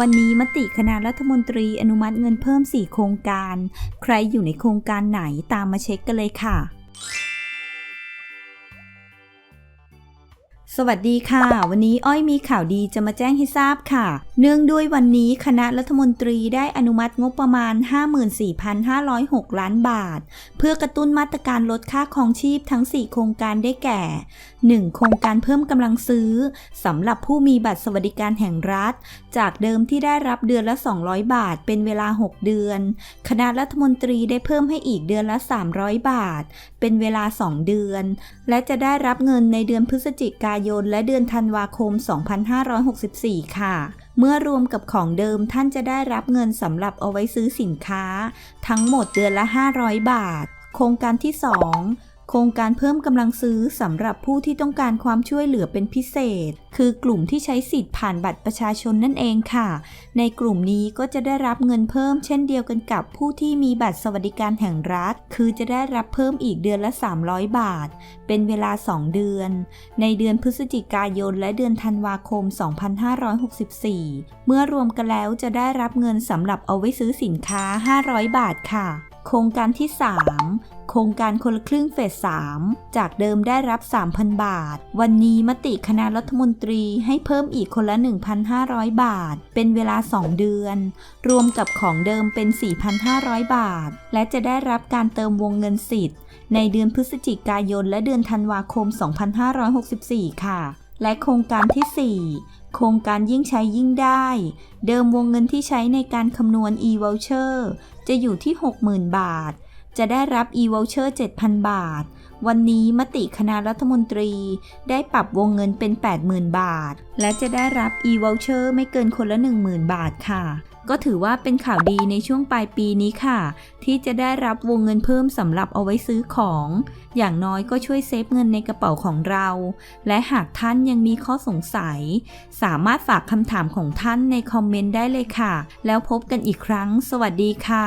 วันนี้มติคณะรัฐมนตรีอนุมัติเงินเพิ่ม 4 โครงการ ใครอยู่ในโครงการไหนตามมาเช็คกันเลยค่ะ สวัสดีค่ะ วันนี้อ้อยมีข่าวดีจะมาแจ้งให้ทราบค่ะเนื่องด้วยวันนี้คณะรัฐมนตรีได้อนุมัติงบประมาณ 54,506 ล้านบาท เพื่อกระตุ้นมาตรการลดค่าครองชีพทั้ง 4 โครงการได้แก่ 1. โครงการเพิ่มกำลังซื้อสำหรับผู้มีบัตรสวัสดิการแห่งรัฐ จากเดิมที่ได้รับเดือนละ 200 บาท เป็นเวลา 6 เดือน คณะรัฐมนตรีได้เพิ่มให้อีกเดือนละ 300 บาท เป็นเวลา 2 เดือน และจะได้รับเงินในเดือนพฤศจิกายน และเดือนธันวาคม 2564 ค่ะ เมื่อรวมกับของเดิมท่านจะได้รับเงินสำหรับเอาไว้ซื้อสินค้า ทั้งหมดเดือนละ 500 บาท โครงการที่ 2 โครงการเพิ่มกำลังซื้อสำหรับผู้ที่ต้องการความช่วยเหลือเป็นพิเศษ คือกลุ่มที่ใช้สิทธิ์ผ่านบัตรประชาชนนั่นเองค่ะ ในกลุ่มนี้ก็จะได้รับเงินเพิ่มเช่นเดียวกันกับผู้ที่มีบัตรสวัสดิการแห่งรัฐ คือจะได้รับเพิ่มอีกเดือนละ 300 บาท เป็นเวลา 2 เดือน ในเดือนพฤศจิกายนและเดือนธันวาคม 2564 เมื่อรวมกันแล้วจะได้รับเงินสำหรับเอาไว้ซื้อสินค้า 500 บาทค่ะ โครงการที่ 3 ครงการคนละครึ่งเฟส 3 จากเดิมได้รับ 3,000 บาท วันนี้มติคณะรัฐมนตรีให้เพิ่มอีกคนละ 1,500 บาท เป็นเวลา 2 เดือน รวมกับของเดิมเป็น 4,500 บาท และจะได้รับการเติมวงเงินสิทธิ์ ในเดือนพฤศจิกายนและเดือนธันวาคม 2564 ค่ะ และโครงการที่ 4โครงการยิ่งใช้ยิ่งได้ เดิมวงเงินที่ใช้ในการคำนวณ e-voucher จะอยู่ที่ 60,000 บาท จะได้รับ e-voucher 7,000 บาท วันนี้มติคณะรัฐมนตรีได้ปรับวงเงินเป็น 80,000 บาท และจะได้รับ e-voucher ไม่เกินคนละ 10,000 บาทค่ะ ก็ถือว่าเป็นข่าวดีในช่วงปลายปีนี้ค่ะ ที่จะได้รับวงเงินเพิ่มสำหรับเอาไว้ซื้อของ อย่างน้อยก็ช่วยเซฟเงินในกระเป๋าของเรา และหากท่านยังมีข้อสงสัย สามารถฝากคำถามของท่านในคอมเมนต์ได้เลยค่ะ แล้วพบกันอีกครั้ง สวัสดีค่ะ